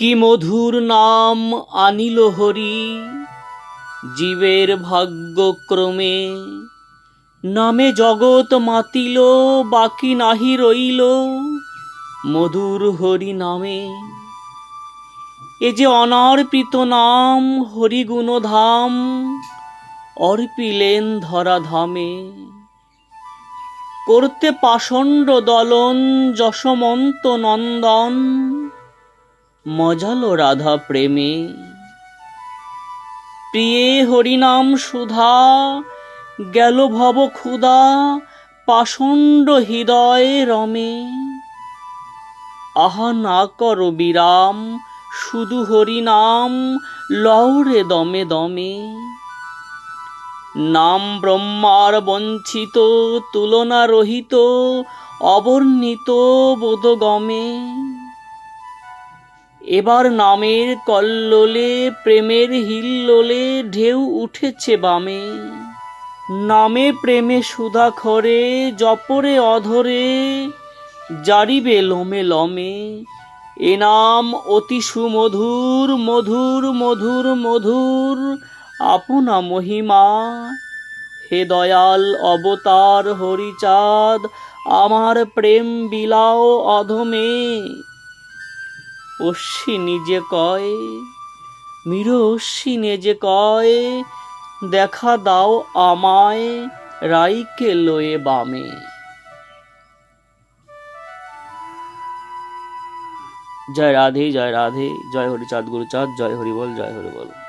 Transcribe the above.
কি মধুর নাম আনিল হরি? জীবের ভাগ্যক্রমে নামে জগৎ মাতিল, বাকি নাহি রইল মধুর হরি নামে। এ যে অনার্পিত নাম হরিগুণ ধাম অর্পিলেন ধরা ধামে করতে পাষণ্ড দলন, যশমন্ত নন্দন মজালো রাধা প্রেমে। প্রিয়ে হরিনাম সুধা, গেল ভব ক্ষুধা, পাষণ্ড হৃদয়ে রমে। আহা না কর বিরাম, শুধু হরিনাম লৌরে দমে দমে। নাম ব্রহ্মার বঞ্চিত, তুলনা রহিত, অবর্ণিত বোধগমে। এবার নামের কল্লোলে, প্রেমের হিল্লোলে ঢেউ উঠেছে বামে। নামে প্রেমে সুধা খরে, জপরে অধরে, জারিবে লোমে লমে। এ নাম অতি সুমধুর, মধুর মধুর মধুর, আপনা মহিমা। হে দয়াল অবতার হরিচাঁদ, আমার প্রেম বিলাও অধমে। অশ্বি নিজে কয়, মীর অশ্বি নিজে কয়, দেখা দাও আমায় রাইকে লয়ে বামে। জয় রাধে জয় রাধে, জয় হরিচাঁদ গুরুচাঁদ জয় হরি বল, জয় হরি বল।